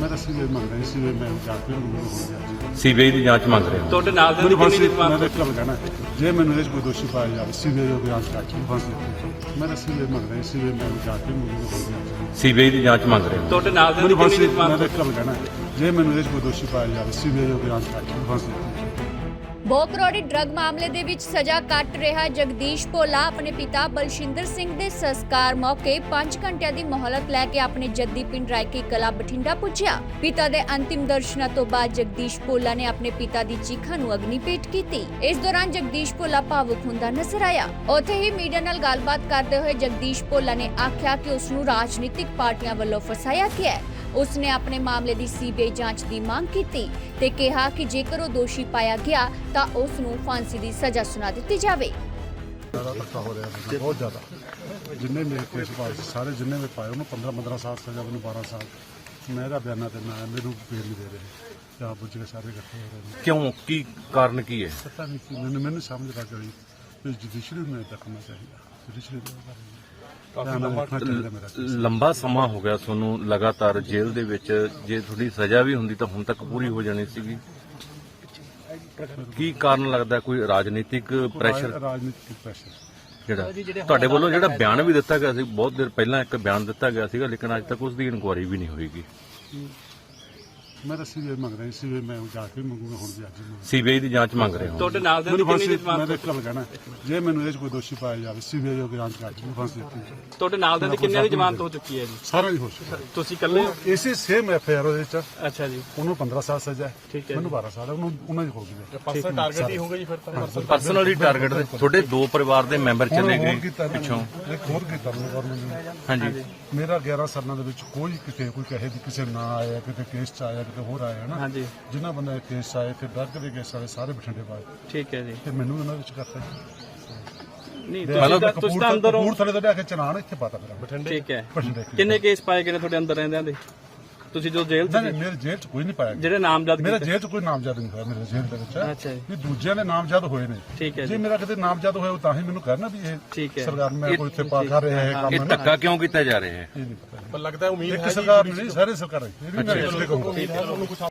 ਮੈਂ ਤਾਂ ਸੀਵੇ ਮੰਗ ਰਿਹਾ ਸੀਵੇ ਮੈਂ ਜਾ ਕੇ ਉਹਨੂੰ ਹੋ ਗਿਆ ਸੀਬੀਆਈ ਦੀ ਜਾਂਚ ਮੰਗ ਰਹੇ ਹੋ? ਤੁਹਾਡੇ ਨਾਲ ਦੇ ਮੈਨੂੰ ਕਿੰਨੀ ਫਾਂਸੀ ਦੀ ਮੈਂ ਤਾਂ ਇੱਕ ਗੱਲ ਕਹਿਣਾ ਜੇ ਮੈਨੂੰ ਇਹਦੇ 'ਚ ਕੋਈ ਦੋਸ਼ੀ ਪਾਇਆ ਜਾਵੇ ਸੀਵੇ ਦੇ ਬਿਆਨ ਕਰਕੇ ਮੈਨੂੰ ਫਾਂਸੀ ਦਿੱਤੀ। ਮੈਂ ਤਾਂ ਸੀਵੇ ਮੰਗ ਰਿਹਾ ਸੀਵੇ ਮੈਂ ਜਾ ਕੇ ਉਹਨੂੰ ਹੋ ਗਿਆ ਸੀਬੀਆਈ ਦੀ ਜਾਂਚ ਮੰਗ ਰਹੇ ਹੋ? ਤੁਹਾਡੇ ਨਾਲ ਦੇ ਮੈਨੂੰ ਕਿੰਨੀ ਫਾਂਸੀ ਦੀ ਮੈਂ ਤਾਂ ਜ਼ਮਾਨਤ ਇੱਕ ਗੱਲ ਕਹਿਣਾ ਜੇ ਮੈਨੂੰ ਇਹਦੇ 'ਚ ਕੋਈ ਦੋਸ਼ੀ ਪਾਇਆ ਜਾਵੇ ਸੀਵੇ ਦੇ ਬਿਆਨ ਕਰਕੇ ਮੈਨੂੰ ਫਾਂਸੀ ਦਿੱਤੀ। ਬੋਕਰੋੜੀ ਡਰੱਗ ਮਾਮਲੇ ਦੇ ਵਿੱਚ ਸਜ਼ਾ ਕੱਟ ਰਿਹਾ ਜਗਦੀਸ਼ ਭੋਲਾ, ਆਪਣੇ ਪਿਤਾ ਬਲਸ਼ਿੰਦਰ ਸਿੰਘ ਦੇ ਸੰਸਕਾਰ ਮੌਕੇ 5 ਘੰਟਿਆਂ ਦੀ ਮੋਹਲਤ ਲੈ ਕੇ ਆਪਣੇ ਜੱਦੀ ਪਿੰਡ ਰਾਇਕੀ ਕਲਾ ਬਠਿੰਡਾ ਪੁੱਜਿਆ। ਪਿਤਾ ਦੇ ਅੰਤਿਮ ਦਰਸ਼ਨਾਂ ਤੋਂ ਬਾਅਦ ਜਗਦੀਸ਼ ਭੋਲਾ ਨੇ ਆਪਣੇ ਪਿਤਾ ਦੀ ਚੀਖਾਂ ਨੂੰ ਅਗਨੀ ਭੇਟ ਕੀਤੀ। ਇਸ ਦੌਰਾਨ ਜਗਦੀਸ਼ ਭੋਲਾ ਭਾਵੁਕ ਹੁੰਦਾ ਨਜ਼ਰ ਆਇਆ। ਉੱਥੇ ਹੀ ਮੀਡੀਆ ਨਾਲ ਗੱਲਬਾਤ ਕਰਦੇ ਹੋਏ ਜਗਦੀਸ਼ ਭੋਲਾ ਨੇ ਆਖਿਆ ਕਿ ਉਸ ਨੂੰ ਰਾਜਨੀਤਿਕ ਪਾਰਟੀਆਂ ਵੱਲੋਂ ਫਸਾਇਆ ਗਿਆ ਹੈ। ਉਸ ਨੇ ਆਪਣੇ ਮਾਮਲੇ ਦੀ ਸੀਬੀਆਈ ਜਾਂਚ ਦੀ ਮੰਗ ਕੀਤੀ ਤੇ ਕਿਹਾ ਕਿ ਜੇਕਰ ਉਹ ਦੋਸ਼ੀ ਪਾਇਆ ਗਿਆ ਤਾਂ ਉਸ ਨੂੰ ਫਾਂਸੀ ਦੀ ਸਜ਼ਾ ਸੁਣਾ ਦਿੱਤੀ ਜਾਵੇ। ਜ਼ਿਆਦਾ ਧੱਕਾ ਹੋ ਰਿਹਾ ਮੈਨੂੰ ਬਹੁਤ ਜ਼ਿਆਦਾ। ਜਿੰਨੇ ਮੇਰੇ ਕੇਸ ਪਾਏ ਸੀ, ਸਾਰੇ ਜਿੰਨੇ ਵੀ ਪਾਏ ਉਹਨੂੰ 15 15 ਸਾਲ ਸਜ਼ਾ ਮੈਨੂੰ 12 ਸਾਲ। ਮੈਂ ਇਹਦਾ ਬਿਆਨਾ ਦਿੰਦਾ ਹੈ ਮੈਨੂੰ ਫੇਰ ਨਹੀਂ ਦੇ ਰਹੇ। ਜਾਂ ਪੁੱਛ ਕੇ ਸਾਰੇ ਇਕੱਠੇ ਹੋ ਰਹੇ ਨੇ। ਕਿਉਂ? ਕੀ ਕਾਰਨ ਕੀ ਹੈ? ਪਤਾ ਨਹੀਂ ਕਿ ਮੈਨੂੰ ਮੈਨੂੰ ਸਮਝ ਲੱਗ ਰਹੀ ਵੀ ਜੁਡੀਸ਼ਰੀ ਨੂੰ ਇਹ ਕਰਨਾ ਚਾਹੀਦਾ। ਜੁਡੀਸ਼ਰੀ ਨੂੰ ਕਾਫੀ ਲੰਬਾ ਮੇਰਾ case। ਲੰਬਾ ਸਮਾਂ ਹੋ ਗਿਆ ਤੁਹਾਨੂੰ ਲਗਾਤਾਰ ਜੇਲ੍ਹ ਦੇ ਵਿੱਚ। ਜੇ ਤੁਹਾਡੀ ਸਜ਼ਾ ਵੀ ਹੁੰਦੀ ਤਾਂ ਹੁਣ ਤੱਕ ਪੂਰੀ ਹੋ ਜਾਣੀ ਸੀਗੀ। ਕੀ ਕਾਰਨ ਲੱਗਦਾ ਕੋਈ ਰਾਜਨੀਤਿਕ ਪ੍ਰੈਸ਼ਰ ਰਾਜਨੀਤਿਕ ਪ੍ਰੈਸ਼ਰ ਜਿਹੜਾ ਤੁਹਾਡੇ ਵੱਲੋਂ ਜਿਹੜਾ ਬਿਆਨ ਵੀ ਦਿੱਤਾ ਗਿਆ ਸੀ ਬਹੁਤ ਦੇਰ ਪਹਿਲਾਂ ਇੱਕ ਬਿਆਨ ਦਿੱਤਾ ਗਿਆ ਸੀਗਾ ਲੇਕਿਨ ਅੱਜ ਤੱਕ ਉਸ ਦੀ ਇਨਕੁਆਇਰੀ ਵੀ ਨਹੀਂ ਹੋਈਗੀ ਮੈਂ ਤਾਂ ਸੀਵੇ ਮੰਗ ਰਿਹਾ ਸੀਵੇ ਮੈਂ ਜਾ ਕੇ ਮੰਗੂਗਾ ਹੁਣ ਵੀ ਅੱਜ ਮੰਗੂਗਾ ਸੀਬੀਆਈ ਦੀ ਜਾਂਚ ਮੰਗ ਰਹੇ ਹੋ। ਤੁਹਾਡੇ ਨਾਲ ਦੇ ਮੈਨੂੰ ਕਿੰਨੀ ਦੀ ਫਾਂਸੀ ਮੈਂ ਤਾਂ ਇੱਕ ਗੱਲ ਕਹਿਣਾ ਜੇ ਮੈਨੂੰ ਇਹਦੇ 'ਚ ਕੋਈ ਦੋਸ਼ੀ ਪਾਇਆ ਜਾਵੇ ਸੀਵੇ ਦੇ ਬਿਆਨ ਕਰਕੇ ਮੈਨੂੰ ਫਾਂਸੀ ਦਿੱਤੀ ਤੁਹਾਡੇ ਨਾਲ ਦੇ ਕਿੰਨੇ ਦੀ ਜ਼ਮਾਨਤ ਹੋ ਚੁੱਕੀ ਹੈ ਜੀ? ਸਾਰਾ ਹੀ ਹੋ ਚੁੱਕਾ। ਤੁਸੀਂ ਇਕੱਲੇ ਹੋ? ਇਸੇ ਸੇਮ ਐਫ ਆਈ ਆਰ ਉਹਦੇ 'ਚ ਅੱਛਾ ਜੀ। ਉਹਨੂੰ 15 ਸਾਲ ਸਜ਼ਾ ਹੈ। ਠੀਕ ਹੈ ਮੈਨੂੰ 12 ਸਾਲ ਹੈ ਉਹਨੂੰ ਉਹਨਾਂ ਦੀ ਹੋ। ਗਈ ਪਾਸਾ ਟਾਰਗੇਟ ਹੀ। ਹੋਊਗਾ ਜੀ ਫਿਰ ਤਾਂ। ਪਰਸਨਲੀ ਟਾਰਗੇਟ ਦੇ ਤੁਹਾਡੇ ਦੋ ਪਰਿਵਾਰ ਦੇ ਮੈਂਬਰ ਚਲੇ ਹੋਰ ਗਏ ਕੀਤਾ ਨਾ, ਪਿੱਛੋਂ। ਇੱਕ ਹੋਰ ਕੀਤਾ ਮੈਂ ਗਵਰਨਮੈਂਟ ਨੇ। ਹਾਂਜੀ। ਮੇਰਾ 11 ਸਾਲਾਂ ਦੇ ਵਿੱਚ ਕੋਈ ਕਿਤੇ ਕੋਈ ਕਹੇ ਵੀ ਕਿਸੇ ਨਾ ਆਇਆ ਕਿਤੇ ਕੇਸ ਚ ਆਇਆ ਕਿਤੇ ਹੋਰ ਆਇਆ ਨਾ ਹਾਂਜੀ। ਜਿਨ੍ਹਾਂ ਬੰਦੇ ਦੇ ਕੇਸ ਆਏ ਤੇ ਡਰਗ ਦੇ ਕੇਸ ਆਏ ਸਾਰੇ ਬਠਿੰਡੇ ਪਾਏ ਠੀਕ ਹੈ ਜੀ। ਤੇ ਮੈਨੂੰ ਉਹਨਾਂ ਵਿੱਚ ਕਰਤਾ ਨਹੀਂ ਤੁਸੀਂ ਤਾਂ- ਤੁਸੀਂ ਤਾਂ ਅੰਦਰ ਹੋ ਕਪੂਰਥਲੇ ਤੋਂ ਲਿਆ ਕੇ ਚਲਾਣ ਇੱਥੇ ਪਾਤਾ ਮੇਰਾ ਠੀਕ ਹੈ। ਬਠਿੰਡੇ ਕਿੰਨੇ ਕੇਸ ਪਾਏ ਗਏ ਨੇ ਤੁਹਾਡੇ ਅੰਦਰ ਰਹਿੰਦਿਆਂ ਦੇ? ਤੁਸੀਂ ਜੋ ਜੇਲ੍ਹ ਨਹੀਂ ਚ ਮੇਰੇ ਜੇਲ੍ਹ ਚ ਕੋਈ ਨਹੀਂ ਪਾਇਆ ਗਿਆ। ਜਿਹੜੇ ਨਾਮਜ਼ਦ ਮੇਰਾ ਕੀਤੇ? ਜੇਲ੍ਹ ਚ ਕੋਈ ਨਾਮਜ਼ਦ ਨਹੀਂ ਹੋਇਆ ਮੇਰੇ ਜੇਲ੍ਹ ਦੇ ਵਿੱਚ ਅੱਛਾ ਜੀ। ਵੀ ਦੂਜਿਆਂ ਦੇ ਨਾਮਜ਼ਦ ਹੋਏ ਨੇ। ਠੀਕ ਹੈ ਜੇ ਜੀ। ਮੇਰਾ ਕਿਤੇ ਨਾਮਜ਼ਦ ਹੋਇਆ ਤਾਂ ਹੀ ਮੈਨੂੰ ਕਹਿਣਾ ਵੀ ਇਹ ਠੀਕ ਹੈ। ਸਰਕਾਰ ਮੈਂ ਕੋਈ ਇੱਥੇ ਪਾ ਕਰ ਰਿਹਾ ਹੈ। ਕੰਮ ਇਹ ਹੈ ਨਾ। ਧੱਕਾ ਕਿਉਂ ਕੀਤਾ ਜਾ ਰਿਹਾ ਹੈ? ਇਹ ਨਹੀਂ ਪਤਾ। ਪਰ ਲੱਗਦਾ ਉਮੀਦ ਇੱਕ ਹੈ ਸਰਕਾਰ ਨਹੀਂ ਸਾਰੇ ਸਰਕਾਰਾਂ ਇਹ ਵੀ ਮੈਂ ਇਸ ਲਈ ਕਹੂੰਗਾ।